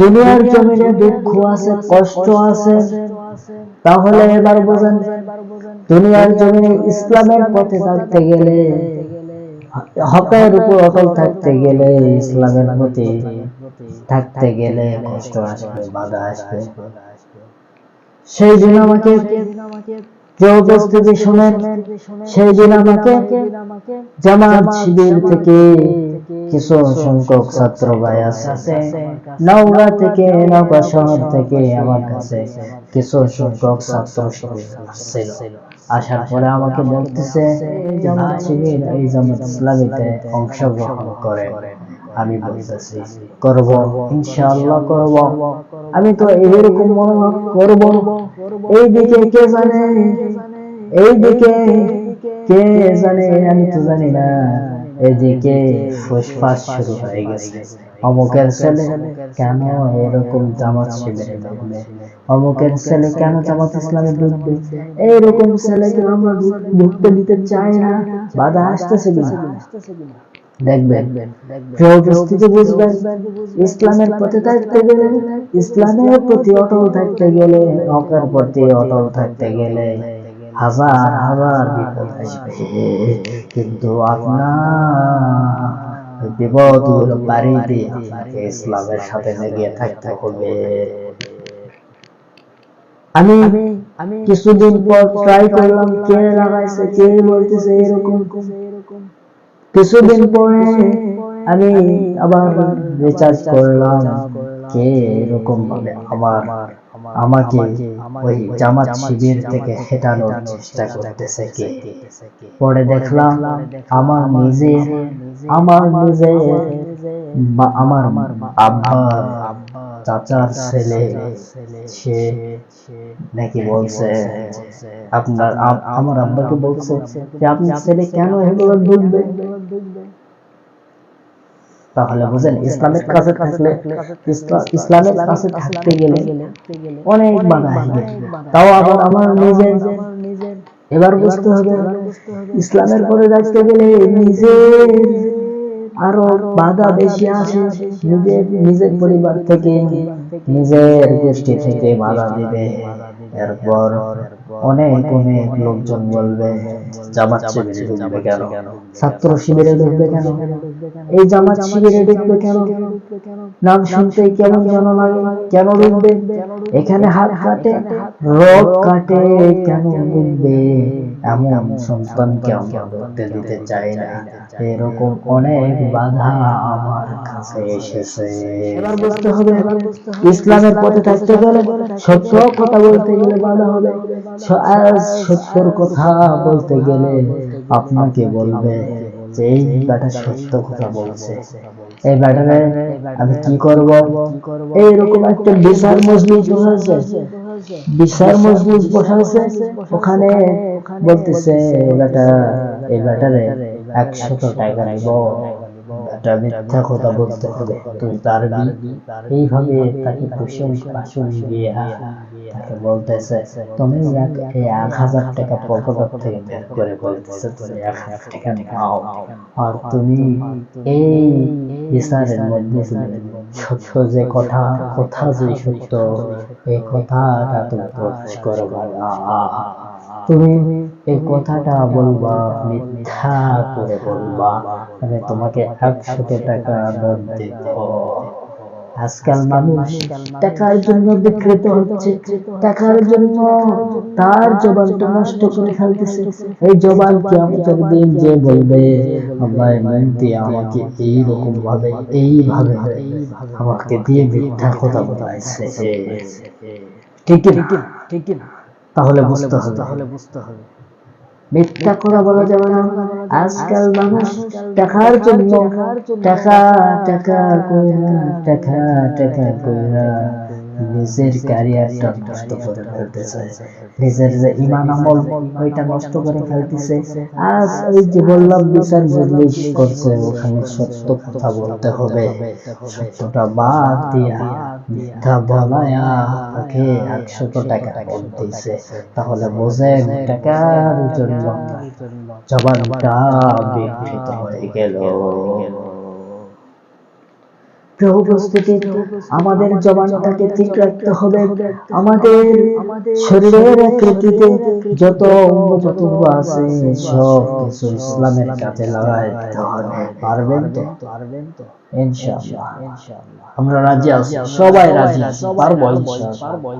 দুনিয়ার জমিনে দুঃখ আছে, কষ্ট আছে, তাহলে এবার বোঝেন, দুনিয়ার জমিনে ইসলামের পথে থাকতে গেলে, হকের উপর অটল থাকতে গেলে, ইসলামের প্রতি থাকতে গেলে কষ্ট আসবে, বাধা আসবে। সেই জন্য আমাকে যে উপস্থিতি শুনেন, সেই দিন আমাকে জামাত শিবির থেকে কিছু সংখ্যক ছাত্র ভাই আছে। নওগাঁ থেকে নওগাঁ শহর থেকে আমার কাছে কিছু সংখ্যক ছাত্র আসছিল আসার পরে আমাকে বলতেছে, এই জামাত ইসলামীতে অংশগ্রহণ করে। আমি বলতেছি, করব, ইনশাআল্লাহ করব। আমি তো এরকম মনোভাব, করব। এই দিকে কে জানে? এই দিকে কে জানে? আমি তো জানি না। এদিকে ফুসফাস শুরু হয়ে গেছে। অমুকের ছেলে কেন এরকম জামাত ঢুকবে অমুকের ছেলে কেন জামাত ইসলামে ঢুকবে? এইরকম ছেলেকে আমরা ঢুকতে দিতে চাই না। বাধা আসতেছে কিনা? দেখবেন উপস্থিতি বুঝবেন, ইসলামের পথে থাকতে গেলে, ইসলামের প্রতি অটল থাকতে গেলে হকের প্রতি অটল থাকতে গেলে হাজার হাজার বিপদ আসবে। কিন্তু আপনার বিপদগুলো বাড়ি দিয়ে আপনাকে ইসলামের সাথে লেগে থাকতে হবে। আমি কিছুদিন পর ট্রাই করলাম, কে লাগাইছে, কে বলতেছে এরকম। কিছুদিন পরে আমি আবার রিচার্জ করলাম। কে এরকম ভাবে আমার, আমাকে ওই জামাত শিবির থেকে হেটানোর চেষ্টা করতেছে কে? পরে দেখলাম আমার নিজের আমার নিজের বা আমার আব্বা, চাচার ছেলে, সে নাকি বলছে, আপনার আমার আব্বাকে বলছে যে, আপনার ছেলে কেন এগুলো ডুববে তাহলে বুঝেন, ইসলামের কাছে থাকলে ইসলামের কাছে থাকতে গেলে অনেক বাধা আসবে তাও আবার আমার নিজের। এবার বুঝতে হবে, ইসলামের পরে থাকতে গেলে নিজের আরও বাধা বেশি আসে নিজের নিজের পরিবার থেকে, নিজের গোষ্ঠী থেকে বাধা দিবে। এরপর অনেক অনেক লোকজন বলবে জামাত শিবিরে ঢুকবে কেন? ছাত্র শিবিরে ঢুকবে কেন? এই জামাত শিবিরে ঢুকবে কেন? নাম শুনতে কেমন যেন লাগে কেন ঢুকবে? এখানে হাত কাটে রোগ কাটে কেন ঢুকবে? এমন সন্তানকে আমরা ধরতে দিতে চাই না। এরকম অনেক বাধা আমার কাছে এসেছে। এবার বুঝতে হবে ইসলামের পথে থাকতে গেলে সত্য কথা বলতে গেলে বাধা হবে। সত্যর কথা বলতে গেলে আপনাকে বলবে যে এই বেটা সত্য কথা বলছে। এই বেটারে আমি কি করব? এইরকম একটা বিচার মজলিস বসাচ্ছে বিচার মজলিস বসাচ্ছে ওখানে বলতেছে, এই বেটা এই বেটারে একশো টাকা নিব। একটা মিথ্যা কথা বলতে হবে। তুই তার এইভাবে তাকে কুসুম পাশুন দিয়ে তাকে বলতেছে, তুমি এই এক হাজার টাকা পকেট থেকে বের করে বলতেছে, তুমি এক হাজার টাকা নাও। আর তুমি এই বিচারের মধ্যে সত্য যে কথা কথা যে সত্য, এই কথাটা তুমি প্রকাশ করবা না। তুমি এই কথাটা বলবা, মিথ্যা করে বলবা। আমি তোমাকে একশো টাকা নোট দিব। আজকাল মানুষ টাকার জন্য বিকৃত হচ্ছে, টাকার জন্য তার জবানটা নষ্ট করে ফেলতেছে। এই জবান কেমন দিন যে বলবে, আল্লাহ মন দিয়ে আমাকে এইরকম ভাবে এইভাবে আমাকে দিয়ে মিথ্যা কথা বলাইছে। ঠিক ঠিক না? তাহলে বুঝতে হবে তাহলে বুঝতে হবে। মিথ্যা কথা বলা যাবে না। আজকাল মানুষ টাকার জন্য টাকা টাকা কইরা টাকা টাকা কইরা নিজের ক্যারিয়ারটা নষ্ট করে ফেলতেছে। নিজের যে ইমান আমল, ওইটা নষ্ট করে ফেলতেছে। আজ ওই যে বললাম, বিচার মজলিস করছে, ওখানে সত্য কথা বলতে হবে। সত্যটা বাদ দিয়া মিথ্যা বলায়া তাকে একশো টাকা বলতেছে। তাহলে বোঝেন, টাকার জন্য জবানটা বিকৃত হয়ে গেল। প্রিয় উপস্থিতি আমাদের জবানটাকে ঠিক রাখতে হবে। আমাদের শরীরের আকৃতিতে যত অঙ্গ প্রত্যঙ্গ আছে সব কিছু ইসলামের কাছে লাগাই হবে। পারবেন তো? পারবেন তো? ইনশাআল্লাহ। আমরা রাজি আছি। সবাই রাজি আছি। পারব ইনশাআল্লাহ।